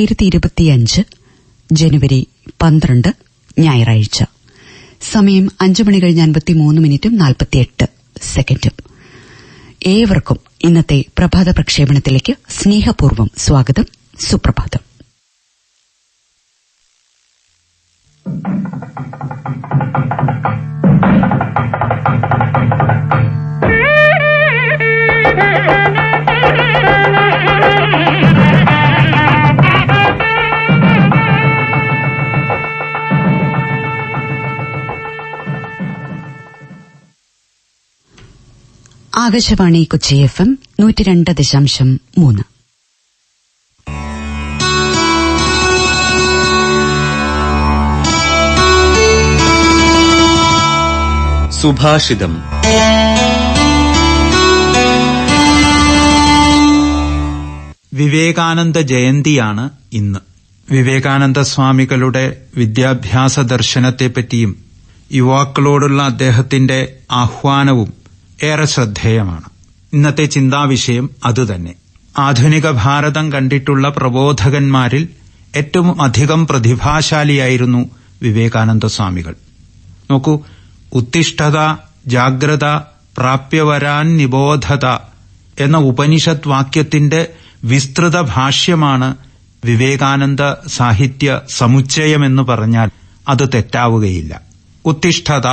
ആയിരത്തി ഇരുപത്തിയഞ്ച് ജനുവരി പന്ത്രണ്ട് ഞായറാഴ്ച. സമയം അഞ്ചു മണി കഴിഞ്ഞ് അൻപത്തിമൂന്ന് മിനിറ്റും നാൽപ്പത്തിയെട്ട് സെക്കൻഡും. ഏവർക്കും ഇന്നത്തെ പ്രഭാത പ്രക്ഷേപണത്തിലേക്ക് സ്നേഹപൂർവം സ്വാഗതം സുപ്രഭാതം. ആകാശവാണി കൊച്ചി എഫ് എം നൂറ്റിരണ്ട് ദശാംശം മൂന്ന്. സുഭാഷിതം. വിവേകാനന്ദ ജയന്തിയാണ് ഇന്ന്. വിവേകാനന്ദ സ്വാമികളുടെ വിദ്യാഭ്യാസ ദർശനത്തെപ്പറ്റിയും യുവാക്കളോടുള്ള അദ്ദേഹത്തിന്റെ ആഹ്വാനവും ഏറെ ശ്രദ്ധേയമാണ്. ഇന്നത്തെ ചിന്താവിഷയം അതുതന്നെ. ആധുനിക ഭാരതം കണ്ടിട്ടുള്ള പ്രബോധകന്മാരിൽ ഏറ്റവും അധികം പ്രതിഭാശാലിയായിരുന്നു വിവേകാനന്ദ സ്വാമികൾ നോക്കൂ ഉത്തിഷ്ഠത ജാഗ്രത പ്രാപ്യവരാൻ നിബോധത എന്ന ഉപനിഷത് വാക്യത്തിന്റെ വിസ്തൃത ഭാഷ്യമാണ് വിവേകാനന്ദ സാഹിത്യ സമുച്ചയമെന്ന് പറഞ്ഞാൽ അത് തെറ്റാവുകയില്ല. ഉത്തിഷ്ഠത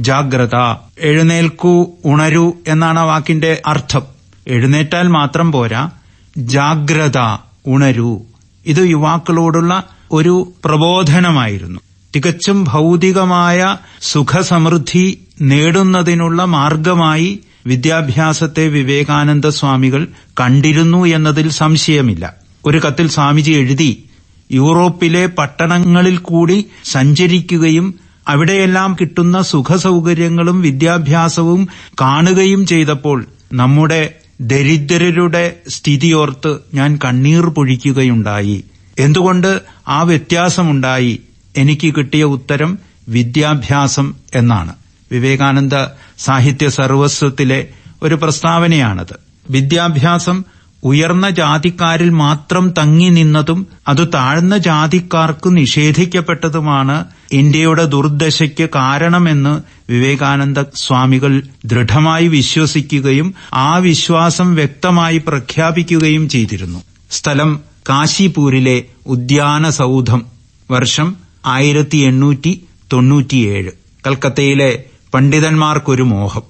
ജാഗ്രത എഴുന്നേൽക്കൂ ഉണരൂ എന്നാണ് ആ വാക്കിന്റെ അർത്ഥം. എഴുന്നേറ്റാൽ മാത്രം പോരാ ജാഗ്രത ഉണരൂ. ഇത് യുവാക്കളോടുള്ള ഒരു പ്രബോധനമായിരുന്നു. തികച്ചും ഭൗതികമായ സുഖസമൃദ്ധി നേടുന്നതിനുള്ള മാർഗമായി വിദ്യാഭ്യാസത്തെ വിവേകാനന്ദ സ്വാമികൾ കണ്ടിരുന്നു എന്നതിൽ സംശയമില്ല. ഒരു കത്തിൽ സ്വാമിജി എഴുതി യൂറോപ്പിലെ പട്ടണങ്ങളിൽ കൂടി സഞ്ചരിക്കുകയും അവിടെയെല്ലാം കിട്ടുന്ന സുഖസൗകര്യങ്ങളും വിദ്യാഭ്യാസവും കാണുകയും ചെയ്തപ്പോൾ നമ്മുടെ ദരിദ്രരുടെ സ്ഥിതിയോർത്ത് ഞാൻ കണ്ണീർ പൊഴിക്കുകയുണ്ടായി. എന്തുകൊണ്ട് ആ വ്യത്യാസമുണ്ടായി? എനിക്ക് കിട്ടിയ ഉത്തരം വിദ്യാഭ്യാസം എന്നാണ്. വിവേകാനന്ദ സാഹിത്യ സർവസ്വത്തിലെ ഒരു പ്രസ്താവനയാണത്. വിദ്യാഭ്യാസം ഉയർന്ന ജാതിക്കാരിൽ മാത്രം തങ്ങി നിന്നതും അത് താഴ്ന്ന ജാതിക്കാർക്ക് നിഷേധിക്കപ്പെട്ടതുമാണ് ഇന്ത്യയുടെ ദുർദശയ്ക്ക് കാരണമെന്ന് വിവേകാനന്ദ സ്വാമികൾ ദൃഢമായി വിശ്വസിക്കുകയും ആ വിശ്വാസം വ്യക്തമായി പ്രഖ്യാപിക്കുകയും ചെയ്തിരുന്നു. സ്ഥലം കാശിപൂരിലെ ഉദ്യാന സൗധം വർഷം ആയിരത്തി എണ്ണൂറ്റി തൊണ്ണൂറ്റിയേഴ് കൽക്കത്തയിലെ പണ്ഡിതന്മാർക്കൊരു മോഹം.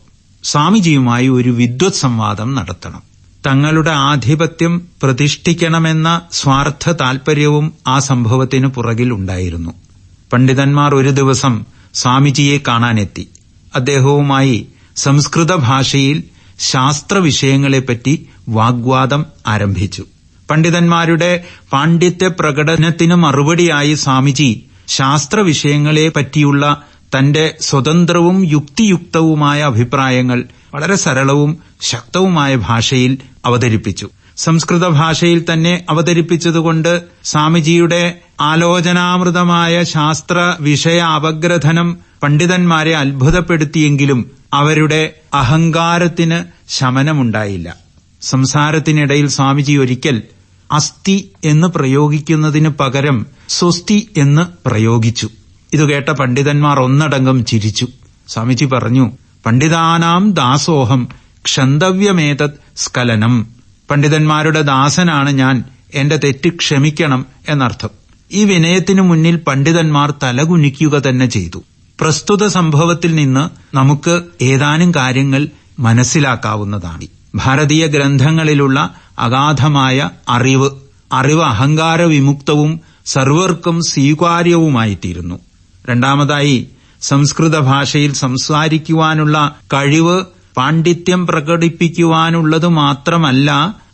സ്വാമിജിയുമായി ഒരു വിദ്വത് സംവാദം നടത്തണം. തങ്ങളുടെ ആധിപത്യം പ്രതിഷ്ഠിക്കണമെന്ന സ്വാർത്ഥ താൽപര്യവും ആ സംഭവത്തിന് പുറകിൽ ഉണ്ടായിരുന്നു. പണ്ഡിതന്മാർ ഒരു ദിവസം സ്വാമിജിയെ കാണാനെത്തി. അദ്ദേഹവുമായി സംസ്കൃത ഭാഷയിൽ ശാസ്ത്ര വിഷയങ്ങളെപ്പറ്റി വാഗ്വാദം ആരംഭിച്ചു. പണ്ഡിതന്മാരുടെ പാണ്ഡിത്യ പ്രകടനത്തിന് മറുപടിയായി സ്വാമിജി ശാസ്ത്ര വിഷയങ്ങളെ പറ്റിയുള്ള തന്റെ സ്വതന്ത്രവും യുക്തിയുക്തവുമായ അഭിപ്രായങ്ങൾ വളരെ സരളവും ശക്തവുമായ ഭാഷയിൽ അവതരിപ്പിച്ചു. സംസ്കൃത ഭാഷയിൽ തന്നെ അവതരിപ്പിച്ചതുകൊണ്ട് സ്വാമിജിയുടെ ആലോചനാമൃതമായ ശാസ്ത്ര വിഷയ അപഗ്രഥനം പണ്ഡിതന്മാരെ അത്ഭുതപ്പെടുത്തിയെങ്കിലും അവരുടെ അഹങ്കാരത്തിന് ശമനമുണ്ടായില്ല. സംസാരത്തിനിടയിൽ സ്വാമിജി ഒരിക്കൽ അസ്ഥി എന്ന് പ്രയോഗിക്കുന്നതിന് പകരം സ്വസ്തി എന്ന് പ്രയോഗിച്ചു. ഇത് കേട്ട പണ്ഡിതന്മാർ ഒന്നടങ്കം ചിരിച്ചു. സ്വാമിജി പറഞ്ഞു പണ്ഡിതാനാം ദാസോഹം ക്ഷന്തവ്യമേതത് സ്കലനം. പണ്ഡിതന്മാരുടെ ദാസനാണ് ഞാൻ എന്റെ തെറ്റ് ക്ഷമിക്കണം എന്നർത്ഥം. ഈ വിനയത്തിനു മുന്നിൽ പണ്ഡിതന്മാർ തലകുനിക്കുക തന്നെ ചെയ്തു. പ്രസ്തുത സംഭവത്തിൽ നിന്ന് നമുക്ക് ഏതാനും കാര്യങ്ങൾ മനസ്സിലാക്കാവുന്നതാണ്. ഭാരതീയ ഗ്രന്ഥങ്ങളിലുള്ള അഗാധമായ അറിവ് അറിവ് അഹങ്കാര വിമുക്തവും സർവർക്കും സ്വീകാര്യവുമായിത്തീരുന്നു. രണ്ടാമതായി സംസ്കൃത ഭാഷയിൽ സംസാരിക്കുവാനുള്ള കഴിവ് പാണ്ഡിത്യം പ്രകടിപ്പിക്കുവാനുള്ളത് മാത്രമല്ല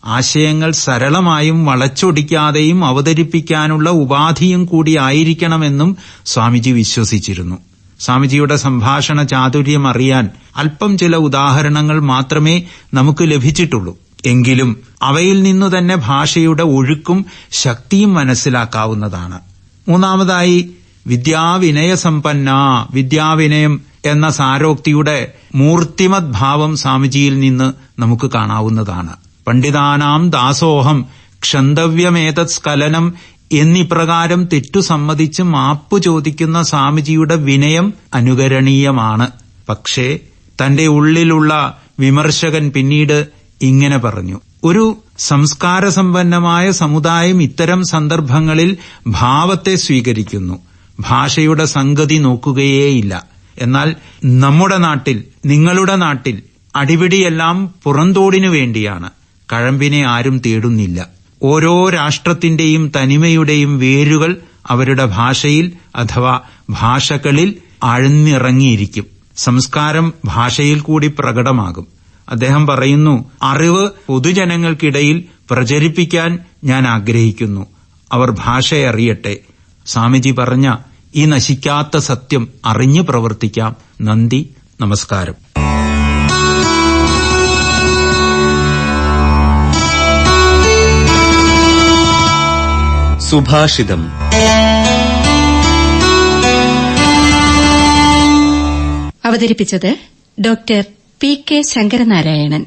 ആശയങ്ങൾ സരളമായും വളച്ചൊടിക്കാതെയും അവതരിപ്പിക്കാനുള്ള ഉപാധിയും കൂടിയായിരിക്കണമെന്നും സ്വാമിജി വിശ്വസിച്ചിരുന്നു. സ്വാമിജിയുടെ സംഭാഷണ ചാതുര്യം അറിയാൻ അല്പം ചില ഉദാഹരണങ്ങൾ മാത്രമേ നമുക്ക് ലഭിച്ചിട്ടുള്ളൂ. എങ്കിലും അവയിൽ നിന്നു തന്നെ ഭാഷയുടെ ഒഴുക്കും ശക്തിയും മനസ്സിലാക്കാവുന്നതാണ്. മൂന്നാമതായി വിദ്യാവിനയസമ്പന്ന വിദ്യാവിനയം എന്ന സാരോക്തിയുടെ മൂർത്തിമദ്ഭാവം സ്വാമിജിയിൽ നിന്ന് നമുക്ക് കാണാവുന്നതാണ്. പണ്ഡിതാനാം ദാസോഹം ക്ഷന്തവ്യമേതത് സ്ഖലനം എന്നിപ്രകാരം തെറ്റു സമ്മതിച്ച് മാപ്പ് ചോദിക്കുന്ന സ്വാമിജിയുടെ വിനയം അനുകരണീയമാണ്. പക്ഷേ തന്റെ ഉള്ളിലുള്ള വിമർശകൻ പിന്നീട് ഇങ്ങനെ പറഞ്ഞു. ഒരു സംസ്കാരസമ്പന്നമായ സമുദായം ഇത്തരം സന്ദർഭങ്ങളിൽ ഭാവത്തെ സ്വീകരിക്കുന്നു. ഭാഷയുടെ സംഗതി നോക്കുകയേയില്ല. എന്നാൽ നമ്മുടെ നാട്ടിൽ നിങ്ങളുടെ നാട്ടിൽ അടിപിടിയെല്ലാം പുറന്തോടിനു വേണ്ടിയാണ്. കഴമ്പിനെ ആരും തേടുന്നില്ല. ഓരോ രാഷ്ട്രത്തിന്റെയും തനിമയുടെയും വേരുകൾ അവരുടെ ഭാഷയിൽ അഥവാ ഭാഷകളിൽ ആഴ്ന്നിറങ്ങിയിരിക്കും. സംസ്കാരം ഭാഷയിൽ കൂടി പ്രകടമാകും. അദ്ദേഹം പറയുന്നു അറിവ് പൊതുജനങ്ങൾക്കിടയിൽ പ്രചരിപ്പിക്കാൻ ഞാൻ ആഗ്രഹിക്കുന്നു. അവർ ഭാഷയറിയട്ടെ സ്വാമിജി പറഞ്ഞ ഈ നശിക്കാത്ത സത്യം അറിഞ്ഞു പ്രവർത്തിക്കാം. നന്ദി. നമസ്കാരം. സുഭാഷിതം. അവതരിപ്പിച്ചത് ഡോക്ടർ പി കെ ശങ്കരനാരായണൻ.